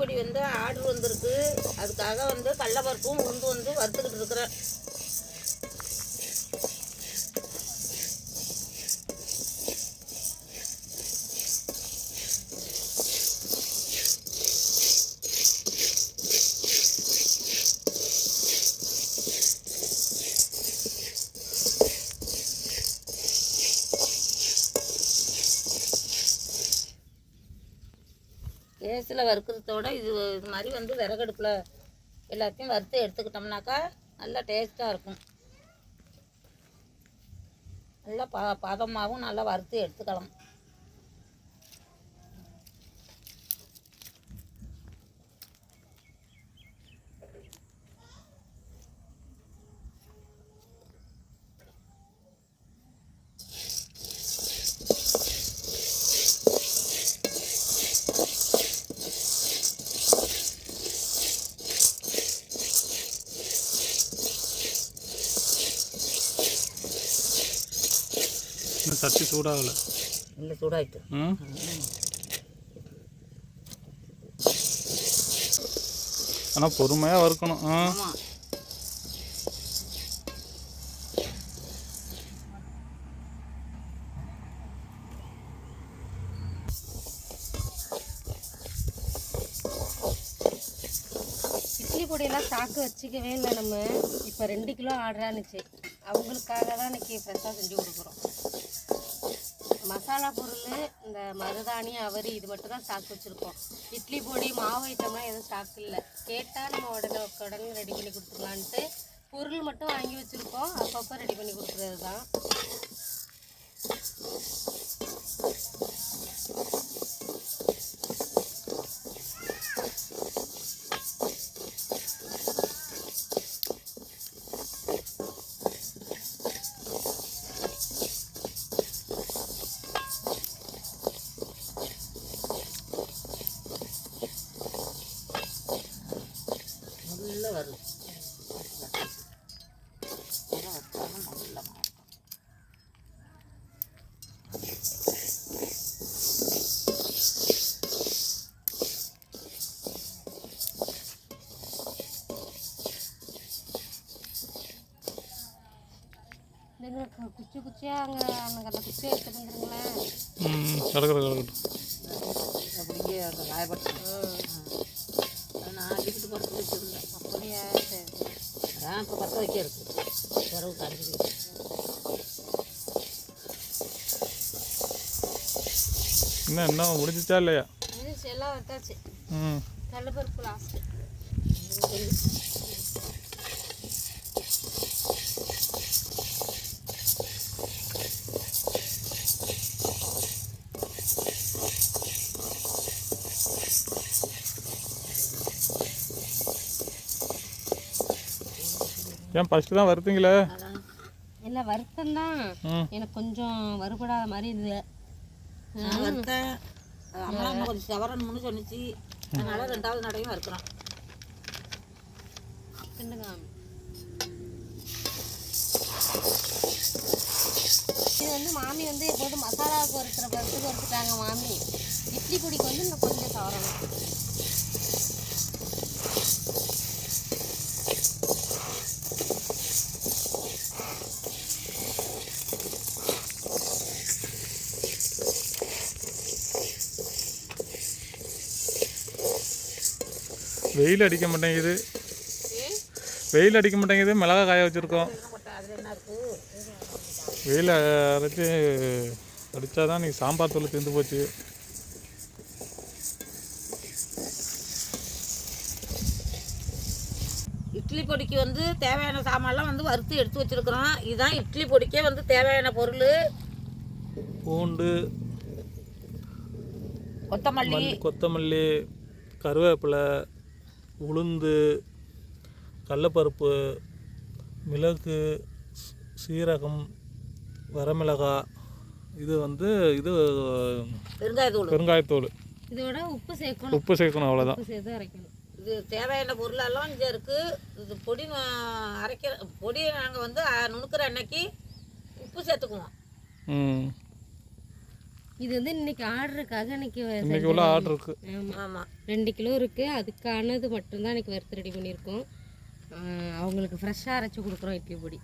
பொடி வந்து ஆர்டர் வந்திருக்கு அதுக்காக வந்து கடலப்பருப்பும் உளுந்து வந்து வறுத்துக்கிட்டு இருக்கிறேன். கேஸில் வறுக்கிறதோட இது இது மாதிரி வந்து விறகடுப்பில் எல்லாத்தையும் வறுத்து எடுத்துக்கிட்டோம்னாக்கா நல்லா டேஸ்ட்டாக இருக்கும். நல்லா ப பதமாகவும் நல்லா வறுத்து எடுத்துக்கலாம். சட்டி சூடாகலை. இல்லை சூடாயிட்டு. ம்? ஆனால் பொறுமையாக வறுக்கணும். ஆ? பொடியெல்லாம் ஸ்டாக்கு வச்சுக்கவே இல்லை நம்ம. இப்போ ரெண்டு கிலோ ஆர்டரானுச்சு அவங்களுக்காக தான் இன்னைக்கு ஃப்ரெஷ்ஷாக செஞ்சு கொடுக்குறோம். மசாலா பொருள் இந்த மருதாணி அவரி இது மட்டும் தான் ஸ்டாக் வச்சுருக்கோம். இட்லி பொடி மாவு ஐட்டம்லாம் எதுவும் ஸ்டாக் இல்லை. கேட்டால் நம்ம உடனே உடனே ரெடி பண்ணி கொடுத்துடலான்ட்டு பொருள் மட்டும் வாங்கி வச்சுருக்கோம். அப்பப்போ ரெடி பண்ணி கொடுக்குறது தான் குச்சி குச்சியாக அங்கே அங்கே அந்த குச்சியாக எடுத்துட்டு வந்துருங்களேன். கிடக்கட்டும் அப்படியே அந்த காயப்பட்டு அதை நான் அடிக்கிட்டு படுத்து வச்சுருந்தேன் அப்படியா சரி. அதான் இப்போ பற்ற வைக்க இருக்கு. விறகு காஞ்சிருக்கு. இன்னும் என்ன முடிஞ்சிச்சா இல்லையா? எல்லாம் வச்சாச்சு. ம். கடலப்பருப்பு லாஸ்ட்டு ஏன் ஃபஸ்ட்டு தான் வறுத்தீங்களே அதான். இல்லை வருத்தம் தான் ம். எனக்கு கொஞ்சம் வறுபடாத மாதிரி இருந்தது வறுத்தேன் அம்மா கொஞ்சம் சவரணும்னு சொன்னிச்சு. அதனால ரெண்டாவது நடையும் கிண்டுங்க இது வந்து மாமி வந்து எப்போதும் மசாலாவுக்கு வறுக்கிற பருத்துக்கு வறுத்துட்டாங்க மாமி. இட்லி பொடிக்கு வந்து இன்னும் கொஞ்சம் சவரணும். வெயில் அடிக்க மாட்டேங்குது. வெயில் அடிக்க மாட்டேங்குது. மிளகா காய வச்சுருக்கோம். வெயில் அரைச்சி அடித்தா தான் நீ சாம்பார் தூள் தீர்ந்து போச்சு. இட்லி பொடிக்கு வந்து தேவையான சாமான்லாம் வந்து வறுத்து எடுத்து வச்சிருக்கிறோம். இதுதான் இட்லி பொடிக்கே வந்து தேவையான பொருள். பூண்டு கொத்தமல்லி. மல்லி கொத்தமல்லி கருவேப்பிலை உளுந்து கடலப்பருப்பு மிளகு சீரகம் வரமிளகாய் இது வந்து இது பெருங்காயத்தூள். பெருங்காயத்தூள். இதோட உப்பு சேர்க்கணும். உப்பு சேர்க்கணும் அவ்வளோதான் சேர்த்து அரைக்கணும். இது தேவையான பொருளெல்லாம் இங்கே இருக்குது இது பொடி நான் அரைக்கிற பொடியை நாங்கள் வந்து நுணுக்கிற அன்னைக்கு உப்பு சேர்த்துக்குவோம். ம். இது வந்து இன்னைக்கு ஆர்டருக்காக இன்னைக்கு இன்னைக்கு உள்ள ஆர்டர் இருக்கு. ஆமா. ஆமாம் ரெண்டு கிலோ இருக்கு. அதுக்கானது மட்டும்தான் இன்னைக்கு வறுத்து ரெடி பண்ணியிருக்கோம். ஆஹ் அவங்களுக்கு ஃப்ரெஷ்ஷாக அரைச்சி கொடுக்குறோம் இட்லி பொடி.